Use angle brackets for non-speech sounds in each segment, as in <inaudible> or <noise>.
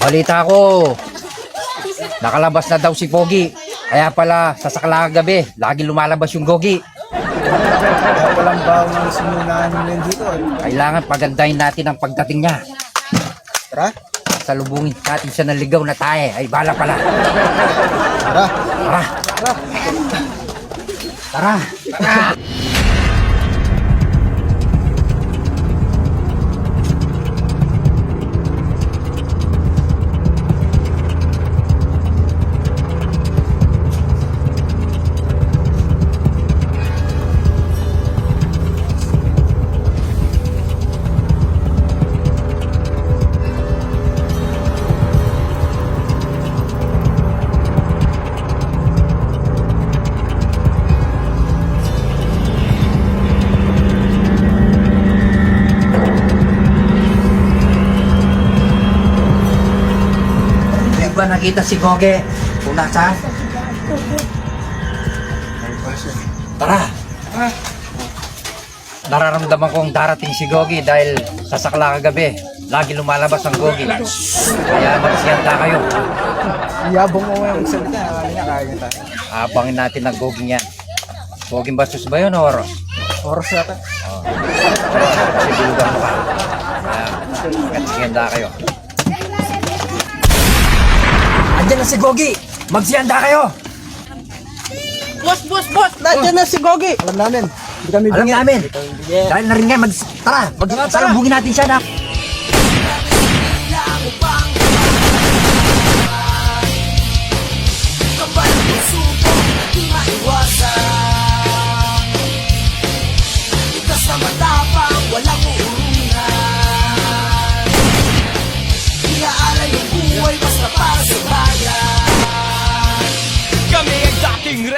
Balita ko, nakalabas na daw si Pogi. Kaya pala, sa sakla gabi, lagi lumalabas yung Gogi. Palang baho ng sinunahan nyo dito. eh. Kailangan pagandahin natin ang pagdating niya. Tara, Salubungin natin siya ng ligaw na tayo. Ay, bala pala. tara. Tara. Tara. Tara. Di ba nakita si Goge? Kung nasaan? Tara. Nararamdaman kong darating si Gogi dahil sa sakla kagabi, lagi lumalabas ang Gogi. Kaya magsiyanda kayo. Iyabong mo yung salita. Akala niya kaya tayo. Abangin natin ang Gogi niyan. Gogi bastos ba yun o oros? Oras yata. Kasi bilugan mo ka. Kaya magsiyanda kayo. Si Gogi! Magsiyanda kayo! Boss, boss, boss! Nandiyan na si Gogi! Alam namin. Hindi kami Alam namin! Dahil na rin nga, mag, tara! Mag, salubungin natin siya na! Kami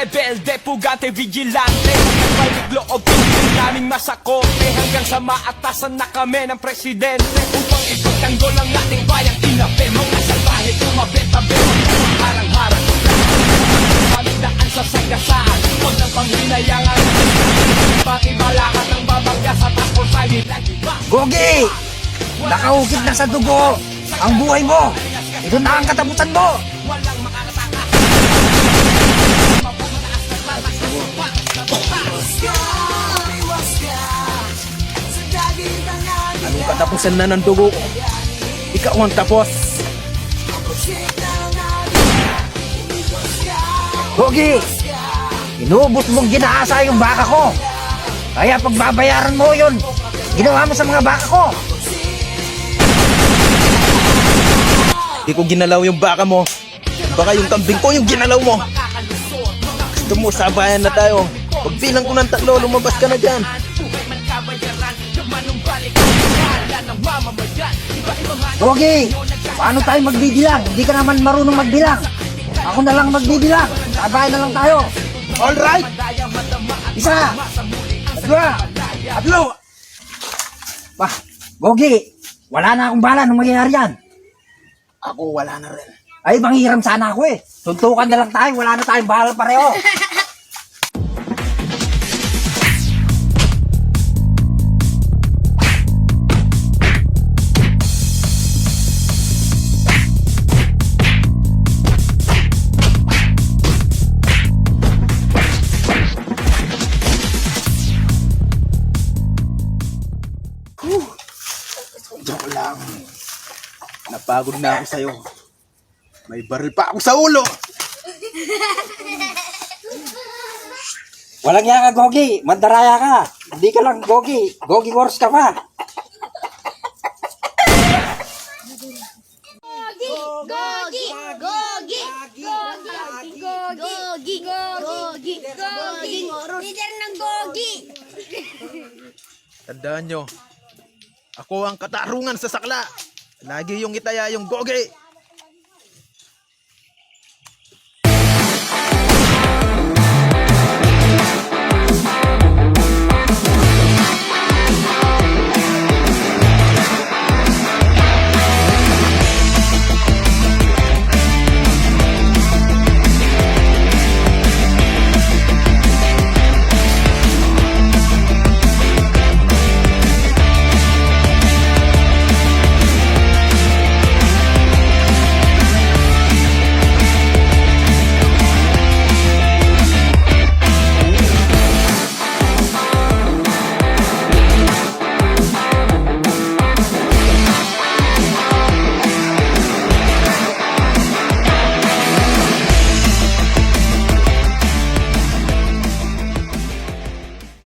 rebelde, pugante, vigilante. Balik loob, pinili naming masakote. Hanggang sa maatasan na kami ng presidente. Upang ipagtanggol ang ating bayang inape. Mga salbahe, tumabi-tabi Harang-harang. Kami daan sa sagasaan Huwag ng panghinayangan Pati balakan ng babangga sa taskol sa Gogi! Nakaukit na sa dugo. Ang buhay mo! Ito na ang katapusan mo! Anong katapusan na ng dugo? Ikaw ang tapos! Gogi! Inubos mong ginaasa yung baka ko! Kaya pagbabayaran mo yun, ginawa mo sa mga baka ko! Di ko ginalaw yung baka mo. Baka yung kambing ko yung ginalaw mo. Gusto mo, sabayan na tayo. Pagbilang ko ng tatlo, lumabas ka na dyan. Gogi! Paano tayo magbibilang? Hindi ka naman marunong magbilang! Ako na lang magbibilang! Sabay na lang tayo! Alright! Isa! Dalawa! Tatlo! Bah, Gogi! Wala na akong bala nung mangyayari yan! Ako wala na rin. Ay, manghiram sana ako eh. Tuntukan na lang tayo. Wala na tayong bahala pareho. <laughs> Napagod na ako sa'yo. May baril pa ako sa ulo. Walang yan ka, Gogi. Mandaraya ka. Hindi ka lang Gogi. Gogi Wars ka pa. Gogi, Gogi, Gogi, Gogi, Gogi, Gogi, Gogi, leader ng Gogi. Tandaan nyo, ako ang katarungan sa sakla. Lagi yung itaya yung gogi.